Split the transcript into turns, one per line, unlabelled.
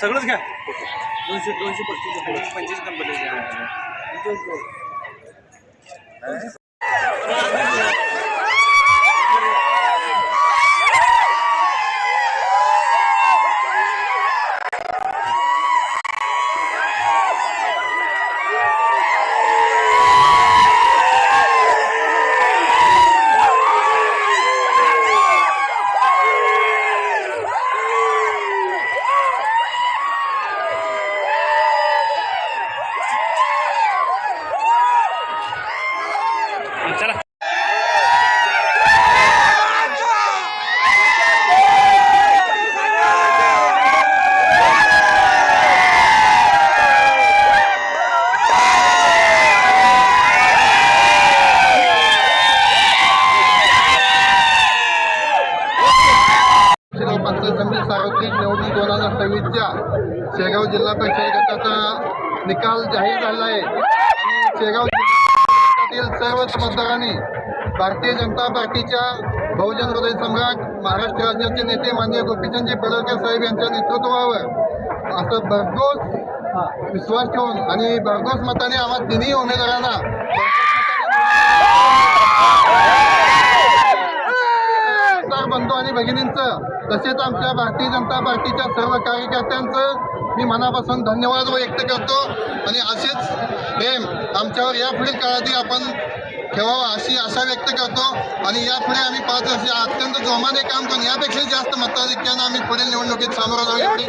सगळंच घ्या.
दोनशे दोनशे पस्तीस पंचवीस नंबर
पंचायत समिती सार्वत्रिक निवडणूक दोन हजार सव्वीसच्या शेगाव जिल्हा परिषद गटाचा निकाल जाहीर झाला आहे आणि शेगाव जिल्ह्यातील सर्वच मतदारांनी भारतीय जनता पार्टीच्या बहुजन हृदय सम्राट महाराष्ट्र राज्याचे नेते माननीय गोपीचंदजी पडळकर साहेब यांच्या नेतृत्वावर असं भरघोस विश्वास ठेवून आणि भरघोस मताने आम्हा तिन्ही उमेदवारांना आणि भगिनींचं तसेच आमच्या भारतीय जनता पार्टीच्या सर्व कार्यकर्त्यांचं मी मनापासून धन्यवाद व्यक्त करतो. आणि असेच प्रेम आमच्यावर यापुढील काळातही आपण ठेवावं अशी आशा व्यक्त करतो. आणि यापुढे आम्ही पाच वर्ष अत्यंत जोमाने काम करून यापेक्षा जास्त मताधिक्यानं आम्ही पुढील निवडणुकीत सामोरं जाऊ एवढी